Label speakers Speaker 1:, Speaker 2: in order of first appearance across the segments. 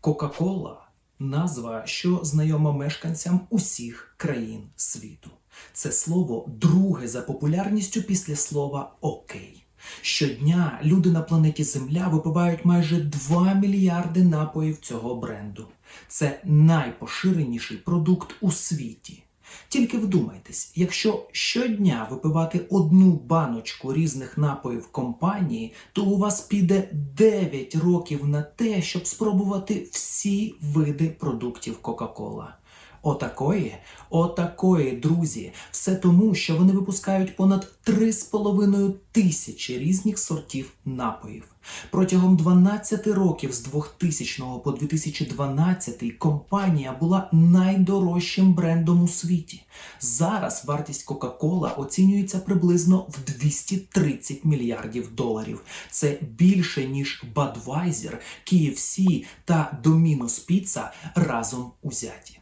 Speaker 1: Кока-Кола назва, що знайома мешканцям усіх країн світу. Це слово друге за популярністю після слова окей. Щодня люди на планеті Земля випивають майже 2 мільярди напоїв цього бренду. Це найпоширеніший продукт у світі. Тільки вдумайтесь, якщо щодня випивати одну баночку різних напоїв компанії, то у вас піде 9 років на те, щоб спробувати всі види продуктів Кока-Кола. Отакої, отакої, друзі, все тому, що вони випускають понад 3,5 тисячі різних сортів напоїв. Протягом 12 років з 2000 по 2012 компанія була найдорожчим брендом у світі. Зараз вартість Кока-Кола оцінюється приблизно в 230 мільярдів доларів. Це більше ніж Budweiser, KFC та Domino's Pizza разом узяті.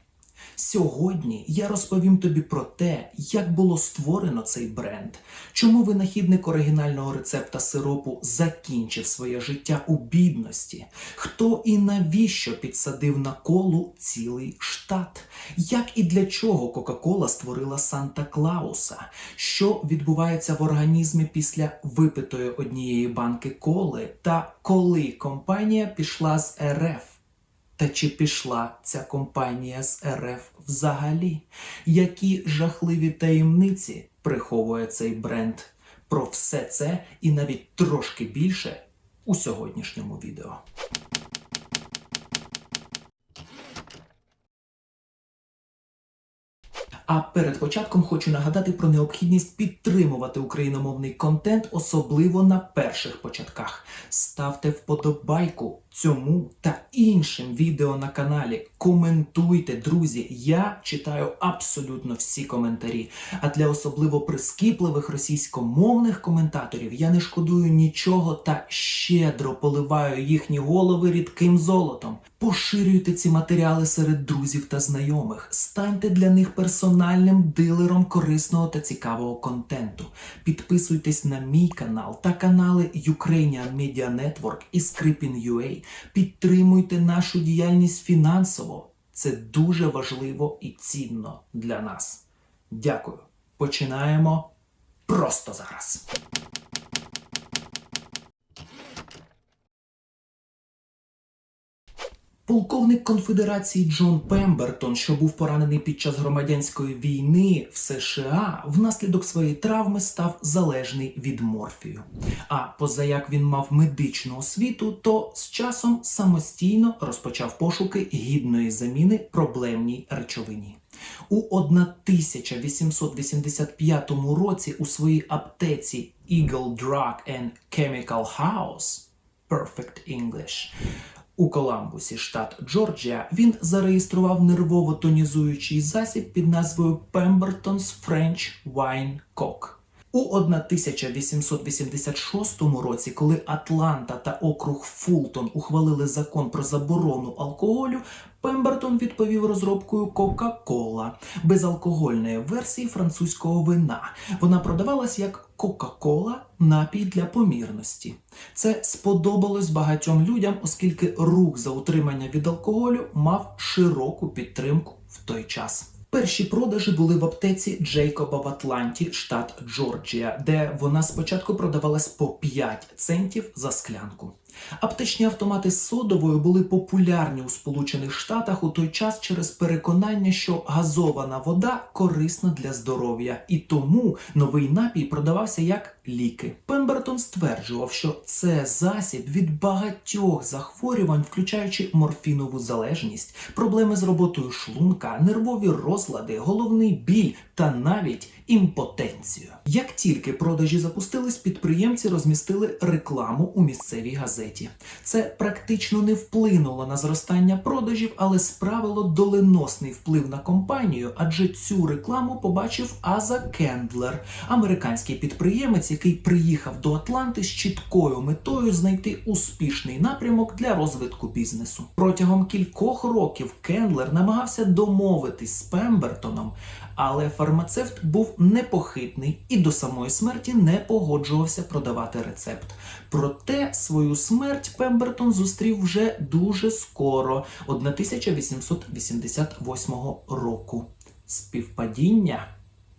Speaker 1: Сьогодні я розповім тобі про те, як було створено цей бренд, чому винахідник оригінального рецепта сиропу закінчив своє життя у бідності, хто і навіщо підсадив на колу цілий штат, як і для чого Кока-Кола створила Санта Клауса, що відбувається в організмі після випитої однієї банки коли, та коли компанія пішла з РФ. Та чи пішла ця компанія з РФ взагалі? Які жахливі таємниці приховує цей бренд? Про все це і навіть трошки більше у сьогоднішньому відео. А перед початком хочу нагадати про необхідність підтримувати україномовний контент, особливо на перших початках. Ставте вподобайку цьому та іншим відео на каналі. Коментуйте, друзі. Я читаю абсолютно всі коментарі. А для особливо прискіпливих російськомовних коментаторів я не шкодую нічого та щедро поливаю їхні голови рідким золотом. Поширюйте ці матеріали серед друзів та знайомих. Станьте для них персональним дилером корисного та цікавого контенту. Підписуйтесь на мій канал та канали Ukrainian Media Network і Scripin.ua. Підтримуйте нашу діяльність фінансово. Це дуже важливо і цінно для нас. Дякую. Починаємо просто зараз. Полковник конфедерації Джон Пембертон, що був поранений під час громадянської війни в США, внаслідок своєї травми став залежний від морфію. А поза як він мав медичну освіту, то з часом самостійно розпочав пошуки гідної заміни проблемній речовині. У 1885 році у своїй аптеці Eagle Drug and Chemical House Perfect English у Коламбусі, штат Джорджія, він зареєстрував нервово-тонізуючий засіб під назвою Pemberton's French Wine Cock. У 1886 році, коли Атланта та округ Фултон ухвалили закон про заборону алкоголю, Пембертон відповів розробкою Кока-Кола безалкогольної версії французького вина. Вона продавалась як Кока-Кола напій для помірності. Це сподобалось багатьом людям, оскільки рух за утримання від алкоголю мав широку підтримку в той час. Перші продажі були в аптеці Джейкоба в Атланті, штат Джорджія, де вона спочатку продавалась по 5 центів за склянку. Аптечні автомати з содовою були популярні у Сполучених Штатах у той час через переконання, що газована вода корисна для здоров'я, і тому новий напій продавався як ліки. Пембертон стверджував, що це засіб від багатьох захворювань, включаючи морфінову залежність, проблеми з роботою шлунка, нервові розлади, головний біль та навіть імпотенцію. Як тільки продажі запустились, підприємці розмістили рекламу у місцевій газеті. Це практично не вплинуло на зростання продажів, але справило доленосний вплив на компанію, адже цю рекламу побачив Аза Кендлер, американський підприємець, який приїхав до Атланти з чіткою метою знайти успішний напрямок для розвитку бізнесу. Протягом кількох років Кендлер намагався домовитись з Пембертоном, але фармацевт був непохитний і до самої смерті не погоджувався продавати рецепт. Проте свою смерть Пембертон зустрів вже дуже скоро, 1888 року. Співпадіння?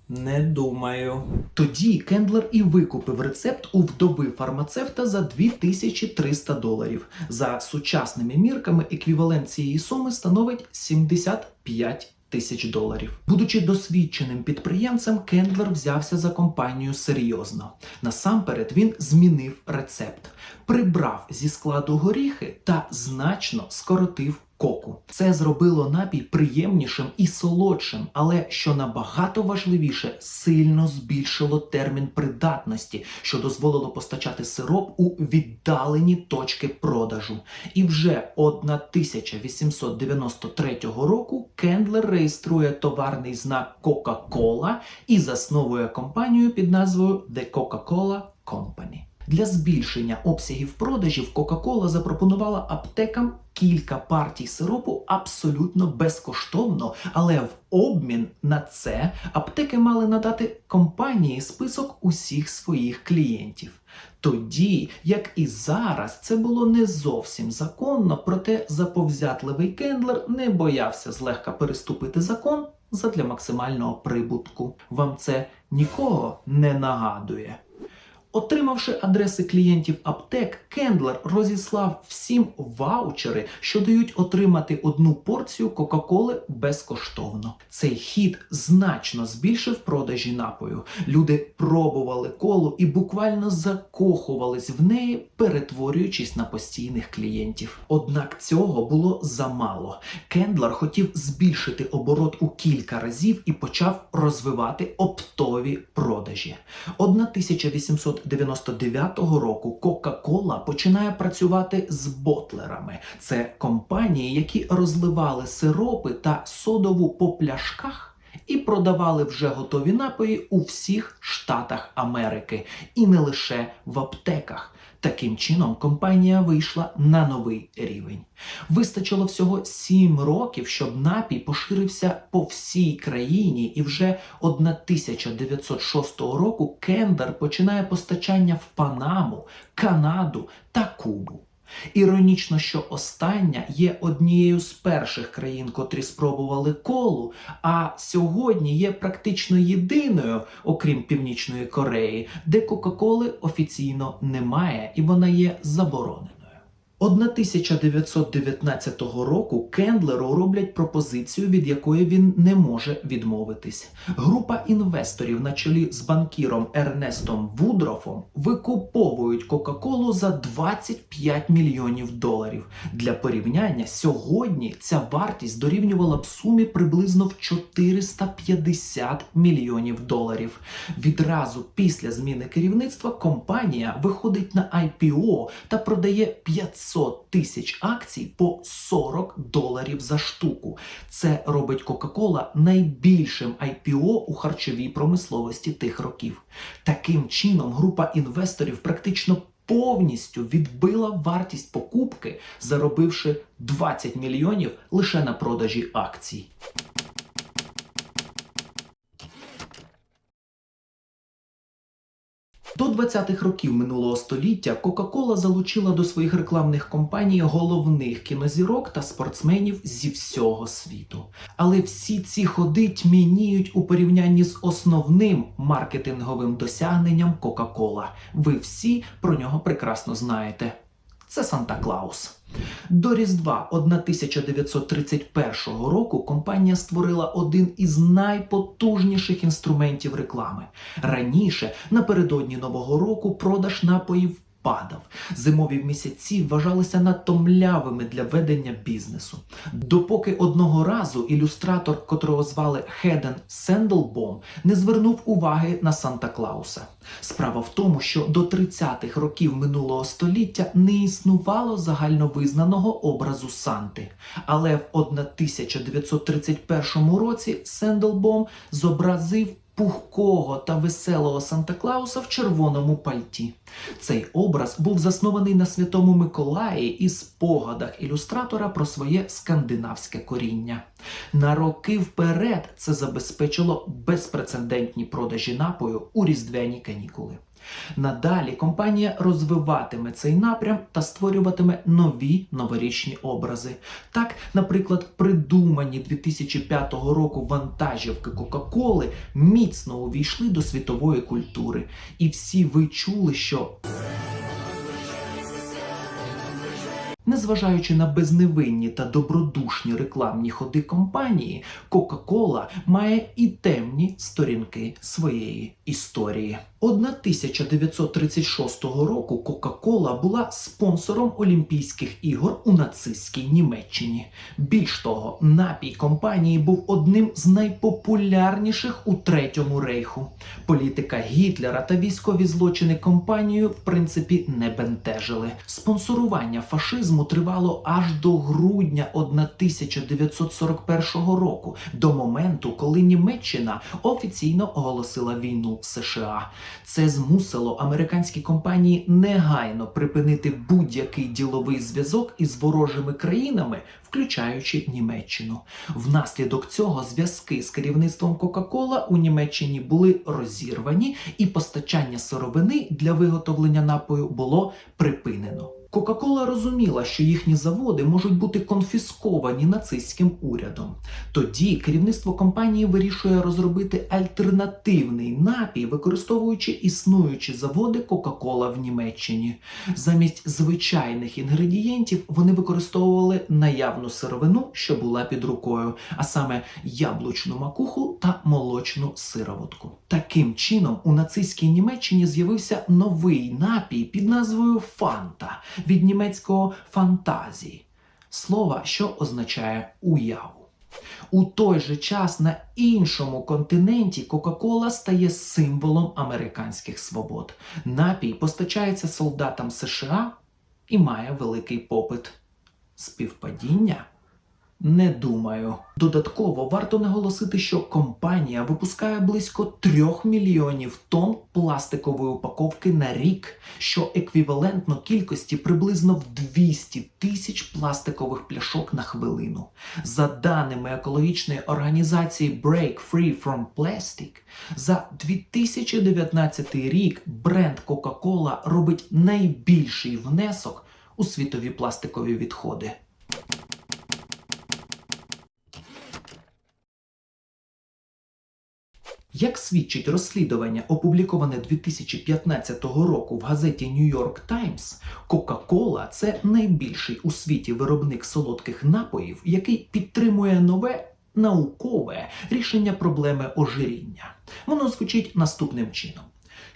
Speaker 1: Не думаю. Тоді Кендлер і викупив рецепт у вдови фармацевта за 2300 доларів. За сучасними мірками еквівалент цієї суми становить 75 тисяч доларів. Будучи досвідченим підприємцем, Кендлер взявся за компанію серйозно. Насамперед він змінив рецепт, прибрав зі складу горіхи та значно скоротив коку. Це зробило напій приємнішим і солодшим, але що набагато важливіше, сильно збільшило термін придатності, що дозволило постачати сироп у віддалені точки продажу. І вже 1893 року Кендлер реєструє товарний знак Coca-Cola і засновує компанію під назвою The Coca-Cola Company. Для збільшення обсягів продажів Coca-Cola запропонувала аптекам кілька партій сиропу абсолютно безкоштовно, але в обмін на це аптеки мали надати компанії список усіх своїх клієнтів. Тоді, як і зараз, це було не зовсім законно, проте заповзятливий Кендлер не боявся злегка переступити закон задля максимального прибутку. Вам це нікого не нагадує. Отримавши адреси клієнтів аптек, Кендлер розіслав всім ваучери, що дають отримати одну порцію Кока-Коли безкоштовно. Цей хід значно збільшив продажі напою. Люди пробували колу і буквально закохувались в неї, перетворюючись на постійних клієнтів. Однак цього було замало. Кендлер хотів збільшити оборот у кілька разів і почав розвивати оптові продажі. 1899 року Coca-Cola починає працювати з ботлерами. Це компанії, які розливали сиропи та содову по пляшках. І продавали вже готові напої у всіх штатах Америки, і не лише в аптеках. Таким чином, компанія вийшла на новий рівень. Вистачило всього 7 років, щоб напій поширився по всій країні, і вже 1906 року Кендер починає постачання в Панаму, Канаду та Кубу. Іронічно, що остання є однією з перших країн, котрі спробували колу, а сьогодні є практично єдиною, окрім Північної Кореї, де Кока-Коли офіційно немає і вона є забороненою. 1919 року Кендлеру роблять пропозицію, від якої він не може відмовитись. Група інвесторів на чолі з банкіром Ернестом Вудрофом викуповують Кока-Колу за 25 мільйонів доларів. Для порівняння сьогодні ця вартість дорівнювала б сумі приблизно в 450 мільйонів доларів. Відразу після зміни керівництва компанія виходить на IPO та продає 500 тисяч акцій по 40 доларів за штуку. Це робить Coca-Cola найбільшим IPO у харчовій промисловості тих років. Таким чином, група інвесторів практично повністю відбила вартість покупки, заробивши 20 мільйонів лише на продажі акцій. До 20-х років минулого століття Кока-Кола залучила до своїх рекламних компаній головних кінозірок та спортсменів зі всього світу. Але всі ці ходи тьмініють у порівнянні з основним маркетинговим досягненням Кока-Кола. Ви всі про нього прекрасно знаєте. Це Санта Клаус. До Різдва 1931 року компанія створила один із найпотужніших інструментів реклами. Раніше, напередодні Нового року, продаж напоїв падав. Зимові місяці вважалися надто млявими для ведення бізнесу. Допоки одного разу ілюстратор, котрого звали Хеден Сендлбом, не звернув уваги на Санта Клауса. Справа в тому, що до 30-х років минулого століття не існувало загальновизнаного образу Санти. Але в 1931 році Сендлбом зобразив пухкого та веселого Санта Клауса в червоному пальті. Цей образ був заснований на святому Миколаї і спогадах ілюстратора про своє скандинавське коріння. На роки вперед це забезпечило безпрецедентні продажі напою у різдвяні канікули. Надалі компанія розвиватиме цей напрям та створюватиме нові новорічні образи. Так, наприклад, придумані 2005 року вантажівки Кока-Коли міцно увійшли до світової культури. І всі ви чули, що Незважаючи на безневинні та добродушні рекламні ходи компанії, Coca-Cola має і темні сторінки своєї історії. 1936 року Coca-Cola була спонсором Олімпійських ігор у нацистській Німеччині. Більш того, напій компанії був одним з найпопулярніших у третьому рейху. Політика Гітлера та військові злочини компанію в принципі не бентежили. Спонсорування фашизму тривало аж до грудня 1941 року, до моменту, коли Німеччина офіційно оголосила війну США. Це змусило американські компанії негайно припинити будь-який діловий зв'язок із ворожими країнами, включаючи Німеччину. Внаслідок цього зв'язки з керівництвом Кока-Кола у Німеччині були розірвані, і постачання сировини для виготовлення напою було припинено. Кока-Кола розуміла, що їхні заводи можуть бути конфісковані нацистським урядом. Тоді керівництво компанії вирішує розробити альтернативний напій, використовуючи існуючі заводи Кока-Кола в Німеччині. Замість звичайних інгредієнтів вони використовували наявну сировину, що була під рукою, а саме яблучну макуху та молочну сироватку. Таким чином, у нацистській Німеччині з'явився новий напій під назвою Фанта від німецького фантазії, слова, що означає уяву. У той же час на іншому континенті Кока-Кола стає символом американських свобод. Напій постачається солдатам США і має великий попит. Співпадіння? Не думаю. Додатково варто наголосити, що компанія випускає близько 3 мільйонів тонн пластикової упаковки на рік, що еквівалентно кількості приблизно в 200 тисяч пластикових пляшок на хвилину. За даними екологічної організації Break Free from Plastic, за 2019 рік бренд Coca-Cola робить найбільший внесок у світові пластикові відходи. Як свідчить розслідування, опубліковане 2015 року в газеті New York Times, Кока-Кола – це найбільший у світі виробник солодких напоїв, який підтримує нове наукове рішення проблеми ожиріння. Воно звучить наступним чином.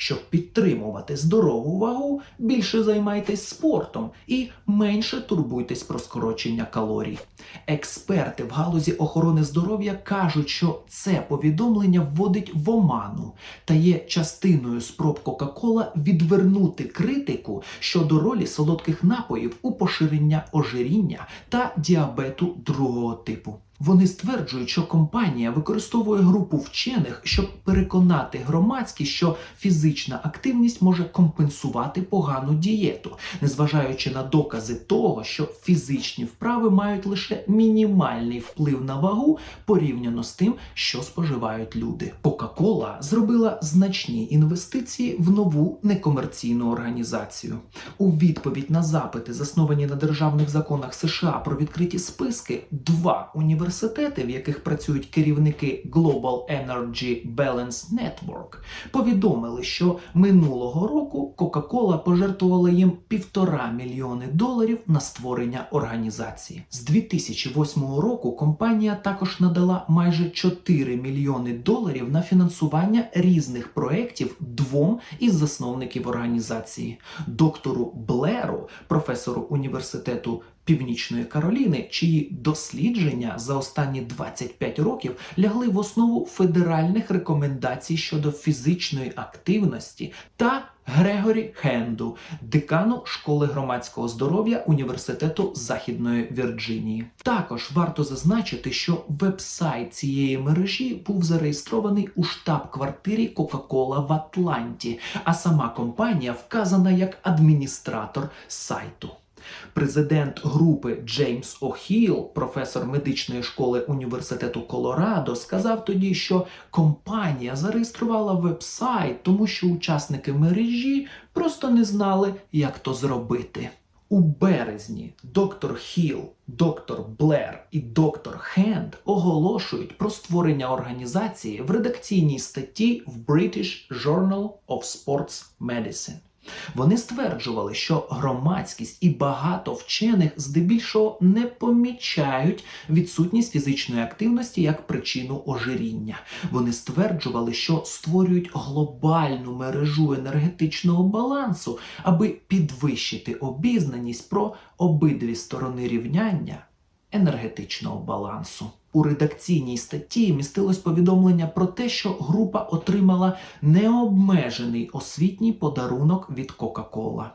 Speaker 1: Щоб підтримувати здорову вагу, більше займайтесь спортом і менше турбуйтесь про скорочення калорій. Експерти в галузі охорони здоров'я кажуть, що це повідомлення вводить в оману та є частиною спроб Кока-Кола відвернути критику щодо ролі солодких напоїв у поширення ожиріння та діабету другого типу. Вони стверджують, що компанія використовує групу вчених, щоб переконати громадськість, що фізична активність може компенсувати погану дієту, незважаючи на докази того, що фізичні вправи мають лише мінімальний вплив на вагу порівняно з тим, що споживають люди. Кока-Кола зробила значні інвестиції в нову некомерційну організацію. У відповідь на запити, засновані на державних законах США про відкриті списки, два університети університети, в яких працюють керівники Global Energy Balance Network, повідомили, що минулого року Coca-Cola пожертвувала їм півтора мільйони доларів на створення організації. З 2008 року компанія також надала майже 4 мільйони доларів на фінансування різних проєктів двом із засновників організації доктору Блеру, професору університету Північної Кароліни, чиї дослідження за останні 25 років лягли в основу федеральних рекомендацій щодо фізичної активності та Грегорі Хенду, декану школи громадського здоров'я Університету Західної Вірджинії. Також варто зазначити, що веб-сайт цієї мережі був зареєстрований у штаб-квартирі Coca-Cola в Атланті, а сама компанія вказана як адміністратор сайту. Президент групи Джеймс О'Хіл, професор медичної школи університету Колорадо, сказав тоді, що компанія зареєструвала веб-сайт, тому що учасники мережі просто не знали, як то зробити. У березні доктор Хіл, доктор Блер і доктор Хенд оголошують про створення організації в редакційній статті в British Journal of Sports Medicine. Вони стверджували, що громадськість і багато вчених здебільшого не помічають відсутність фізичної активності як причину ожиріння. Вони стверджували, що створюють глобальну мережу енергетичного балансу, аби підвищити обізнаність про обидві сторони рівняння енергетичного балансу. У редакційній статті містилось повідомлення про те, що група отримала необмежений освітній подарунок від Кока-Кола.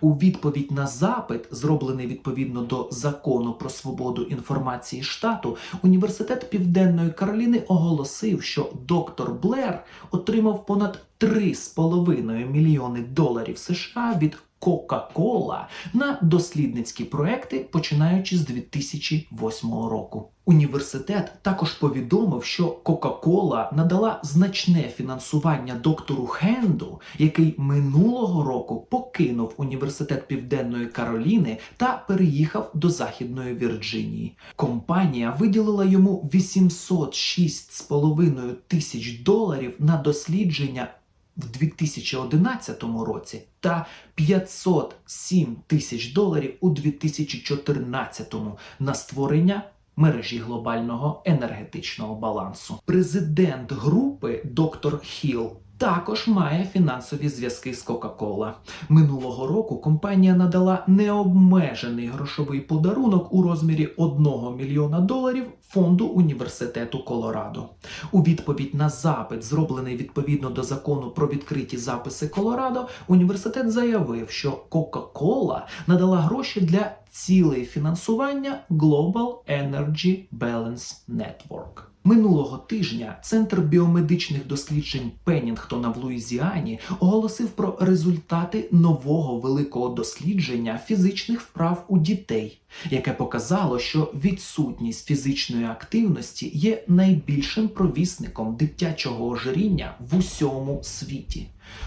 Speaker 1: У відповідь на запит, зроблений відповідно до закону про свободу інформації штату, університет Південної Кароліни оголосив, що доктор Блер отримав понад 3,5 мільйони доларів США від Кока-Кола на дослідницькі проекти, починаючи з 2008 року. Університет також повідомив, що Кока-Кола надала значне фінансування доктору Хенду, який минулого року покинув університет Південної Кароліни та переїхав до Західної Вірджинії. Компанія виділила йому 806,5 тисяч доларів на дослідження в 2011 році та 507 тисяч доларів у 2014 на створення мережі глобального енергетичного балансу. Президент групи доктор Хіл також має фінансові зв'язки з Coca-Cola. Минулого року компанія надала необмежений грошовий подарунок у розмірі 1 мільйона доларів фонду університету Колорадо. У відповідь на запит, зроблений відповідно до закону про відкриті записи Колорадо, університет заявив, що Coca-Cola надала гроші для цілей фінансування Global Energy Balance Network. Минулого тижня Центр біомедичних досліджень Пеннінгтона в Луїзіані оголосив про результати нового великого дослідження фізичних вправ у дітей, яке показало, що відсутність фізичної активності є найбільшим провісником дитячого ожиріння в усьому світі.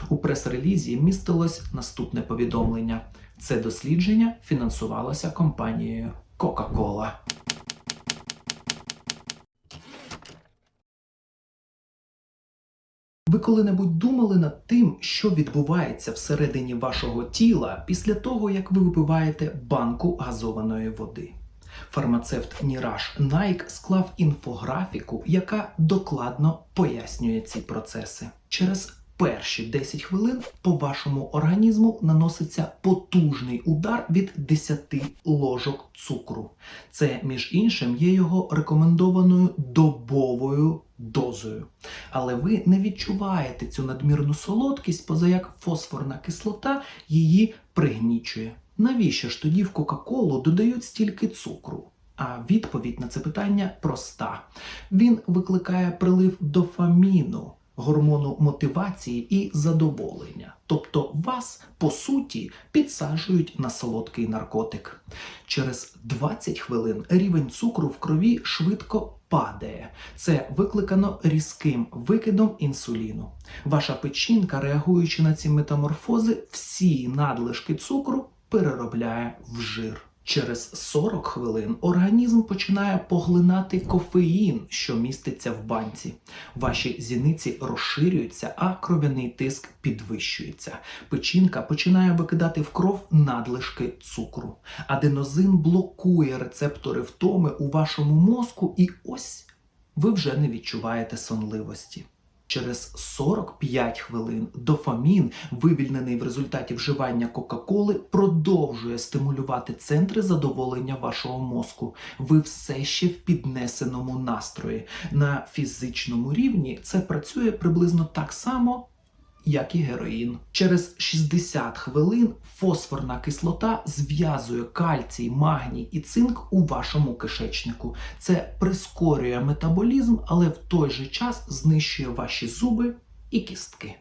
Speaker 1: У прес-релізі містилось наступне повідомлення: це дослідження фінансувалося компанією Coca-Cola. Ви коли-небудь думали над тим, що відбувається всередині вашого тіла після того, як ви випиваєте банку газованої води? Фармацевт Ніраж Найк склав інфографіку, яка докладно пояснює ці процеси. Через перші 10 хвилин по вашому організму наноситься потужний удар від 10 ложок цукру. Це, між іншим, є його рекомендованою добовою дозою. Але ви не відчуваєте цю надмірну солодкість, поза як фосфорна кислота її пригнічує. Навіщо ж тоді в Кока-Колу додають стільки цукру? А відповідь на це питання проста: він викликає прилив дофаміну, гормону мотивації і задоволення. Тобто вас, по суті, підсаджують на солодкий наркотик. Через 20 хвилин рівень цукру в крові швидко падає. Це викликано різким викидом інсуліну. Ваша печінка, реагуючи на ці метаморфози, всі надлишки цукру переробляє в жир. Через 40 хвилин організм починає поглинати кофеїн, що міститься в банці. Ваші зіниці розширюються, а кров'яний тиск підвищується. Печінка починає викидати в кров надлишки цукру. Аденозин блокує рецептори втоми у вашому мозку, і ось ви вже не відчуваєте сонливості. Через 45 хвилин дофамін, вивільнений в результаті вживання Кока-Коли, продовжує стимулювати центри задоволення вашого мозку. Ви все ще в піднесеному настрої. На фізичному рівні це працює приблизно так само, як і героїн. Через 60 хвилин фосфорна кислота зв'язує кальцій, магній і цинк у вашому кишечнику. Це прискорює метаболізм, але в той же час знищує ваші зуби і кістки.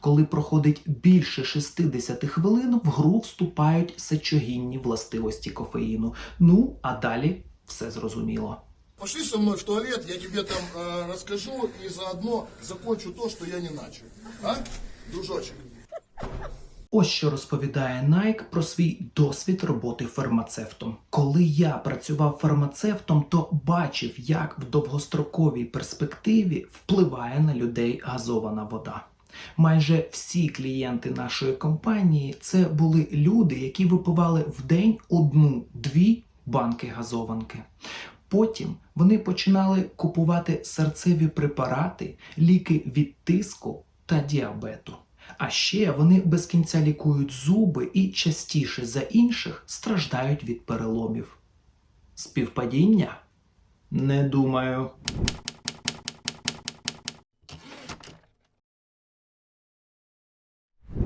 Speaker 1: Коли проходить більше 60 хвилин, в гру вступають сечогінні властивості кофеїну. Ну а далі все зрозуміло.
Speaker 2: Пошли со мной в туалет, я тебе там э, расскажу и заодно закончу то, что я не начал. А, дружочек?
Speaker 1: Ось що розповідає Nike про свій досвід роботи фармацевтом. Коли я працював фармацевтом, то бачив, як в довгостроковій перспективі впливає на людей газована вода. Майже всі клієнти нашої компанії це були люди, які випивали в день одну-дві банки газованки. Потім вони починали купувати серцеві препарати, ліки від тиску та діабету. А ще вони без кінця лікують зуби і частіше за інших страждають від переломів. Співпадіння? Не думаю.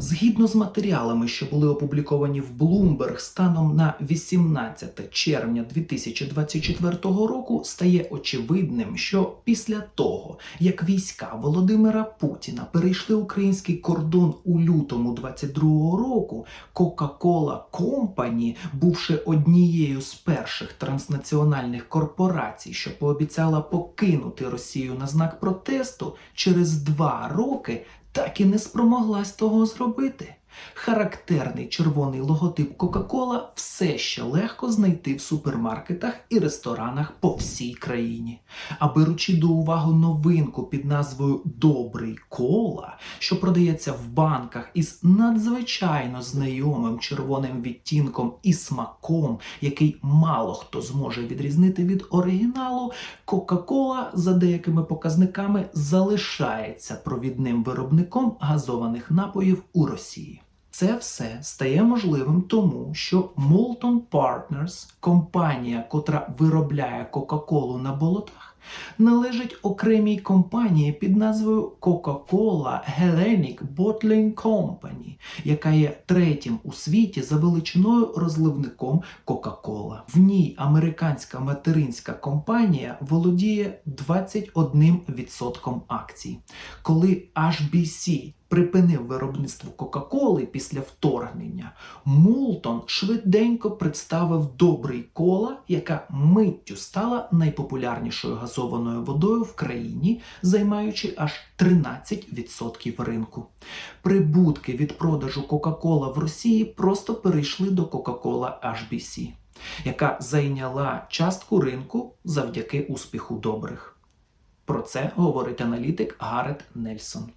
Speaker 1: Згідно з матеріалами, що були опубліковані в Bloomberg станом на 18 червня 2024 року, стає очевидним, що після того, як війська Володимира Путіна перейшли український кордон у лютому 22 року, Coca-Cola Company, бувши однією з перших транснаціональних корпорацій, що пообіцяла покинути Росію на знак протесту, через два роки так і не спромоглась того зробити. Характерний червоний логотип Кока-Кола все ще легко знайти в супермаркетах і ресторанах по всій країні. А беручи до уваги новинку під назвою Добрий кола, що продається в банках із надзвичайно знайомим червоним відтінком і смаком, який мало хто зможе відрізнити від оригіналу, Кока-Кола за деякими показниками залишається провідним виробником газованих напоїв у Росії. Це все стає можливим тому, що Molton Partners, компанія, котра виробляє Кока-Колу на болотах, належить окремій компанії під назвою Coca-Cola Hellenic Bottling Company, яка є третім у світі за величиною розливником Coca-Cola. В ній американська материнська компанія володіє 21% акцій. Коли HBC припинив виробництво Кока-Коли після вторгнення, Мултон швиденько представив добрий кола, яка миттю стала найпопулярнішою газованою водою в країні, займаючи аж 13% ринку. Прибутки від продажу Кока-Кола в Росії просто перейшли до Coca-Cola HBC, яка зайняла частку ринку завдяки успіху добрих. Про це говорить аналітик Гарет Нельсон.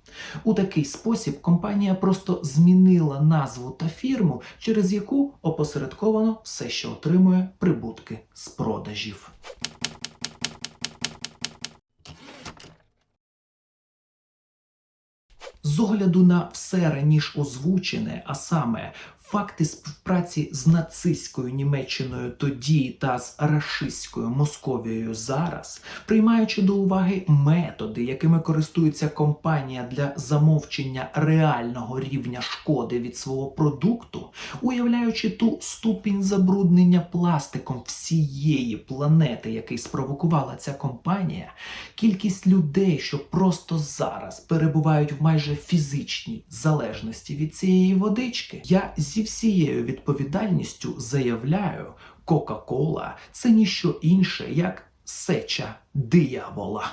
Speaker 1: У такий спосіб компанія просто змінила назву та фірму, через яку опосередковано все, що отримує прибутки з продажів. З огляду на все раніше озвучене, а саме факти співпраці з нацистською Німеччиною тоді та з рашистською Московією зараз, приймаючи до уваги методи, якими користується компанія для замовчення реального рівня шкоди від свого продукту, уявляючи ту ступінь забруднення пластиком всієї планети, який спровокувала ця компанія, кількість людей, що просто зараз перебувають в майже фізичній залежності від цієї водички, я зі всією відповідальністю заявляю, Кока-Кола це ніщо інше, як сеча диявола.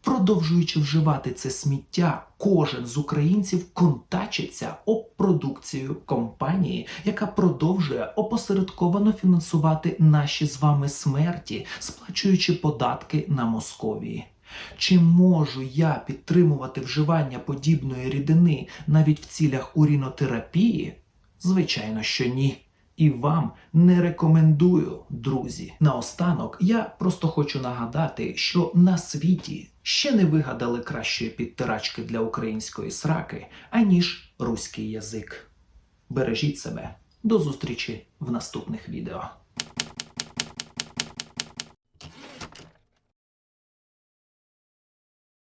Speaker 1: Продовжуючи вживати це сміття, кожен з українців контачиться об продукцію компанії, яка продовжує опосередковано фінансувати наші з вами смерті, сплачуючи податки на Московії. Чи можу я підтримувати вживання подібної рідини навіть в цілях урінотерапії? Звичайно, що ні. І вам не рекомендую, друзі. Наостанок я просто хочу нагадати, що на світі ще не вигадали кращої підтирачки для української сраки, аніж руський язик. Бережіть себе. До зустрічі в наступних відео.